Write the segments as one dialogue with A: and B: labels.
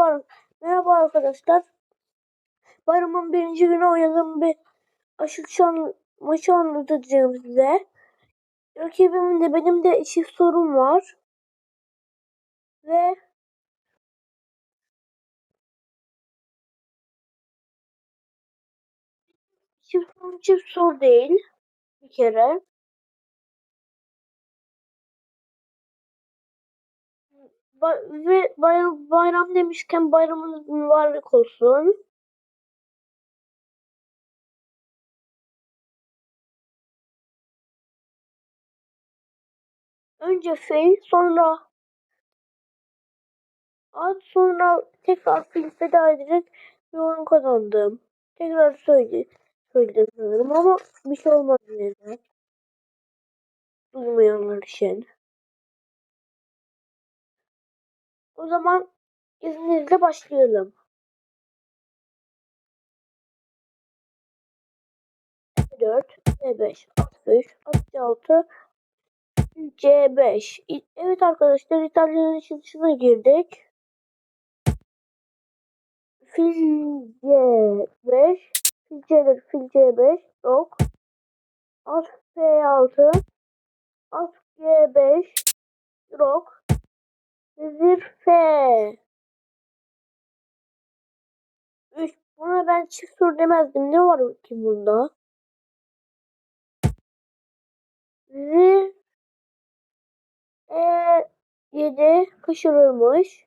A: Merhaba, merhaba arkadaşlar. Bayramın birinci günü oynadığım bir aşık şan maçı anlatacağım size. Rakibimin de benim de çift sorun var. Ve çift soru çift soru değil bir kere. Ba ve bayram, bayram demişken bayramınız mübarek olsun. Önce fil, sonra at, sonra tekrar fil feda ederek oyun kazandım. Tekrar söyle, söyledim sanırım ama bir şey olmaz yine de. Duymayanlar için. O zaman izninizle başlayalım. dört, C5, 65, 66, C5. Evet arkadaşlar İtalyan içine girdik. Fil C5, fil C4, fil C5, yok. At F6, at G5, yok. Vezir F. 3. Buna ben çift sur demezdim. Ne var ki bunda? Vezir E7 kaçırılmış.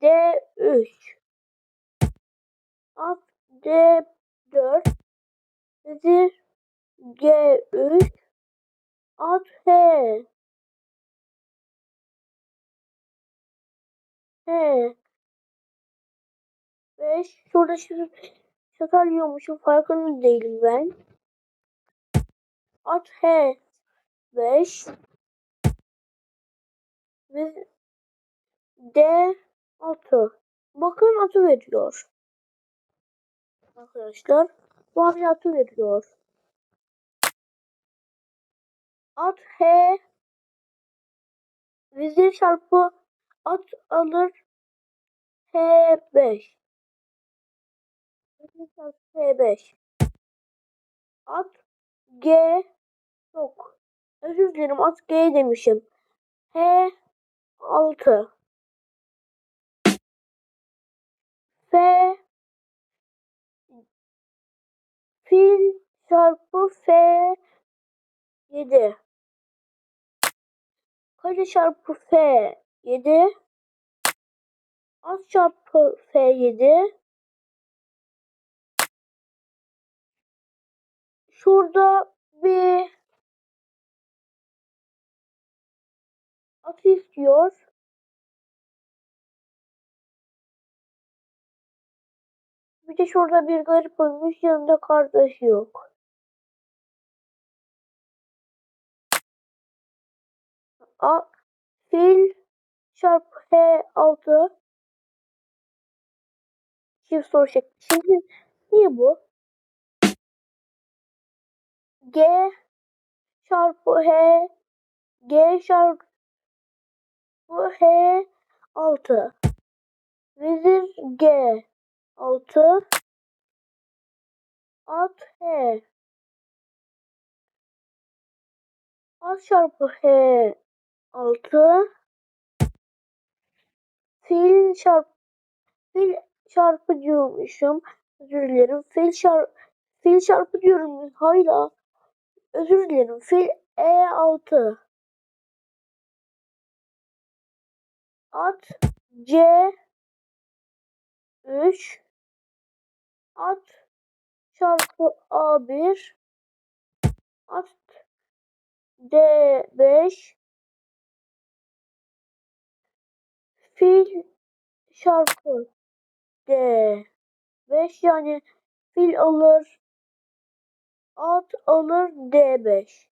A: D3 At D4 Vezir G3 At H H 5 Şurada şu şatal yiyormuşum farkında değilim ben. At H 5 ve D 6 Bakın atı veriyor. Arkadaşlar bu abi atı veriyor. At H Vezir çarpı at alır H5 Vezir çarpı H5 At G yok. Özür dilerim at G demişim. H 6 F fil çarpı F 7 Kale çarpı F 7 At çarpı F 7 Şurada bir at istiyor. Bir de şurada bir garip olmuş yanında kardeş yok. A fil çarpı H6 çift soru şekli. Şimdi niye bu? G çarpı H G çarpı H 6 Vezir G 6 At H. At çarpı H 6 Fil çarpı Fil çarpı diyormuşum. Özür dilerim. Fil çarpı Fil çarpı diyorum. Hayla. Özür dilerim. Fil E6 At C 3 At çarpı A1 At D5 Fil çarpı D5 yani fil alır at alır D5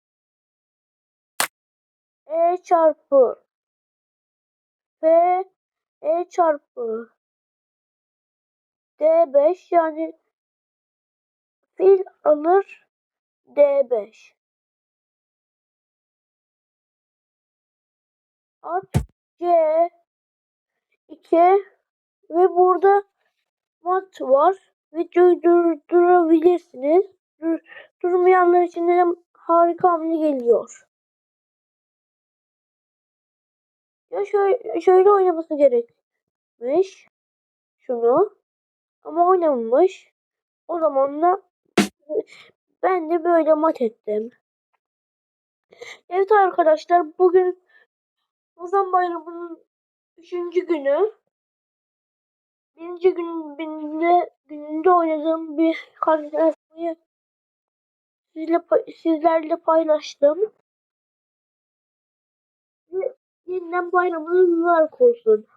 A: E çarpı. F E çarpı. D5 yani fil alır D5 at C 2 ve burada mat var. Videoyu durdurabilirsiniz. Dur, durmayanlar için de harika hamle geliyor. Ya şöyle, şöyle oynaması gerekmiş. Şunu. Ama oynamamış. O zaman da ben de böyle mat ettim. Evet arkadaşlar bugün Ramazan bayramının üçüncü günü. Birinci gününde, gününde oynadığım bir karşılaşmayı sizle, sizlerle paylaştım. Ve yeniden bayramınız mübarek olsun.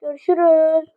A: Görüşürüz.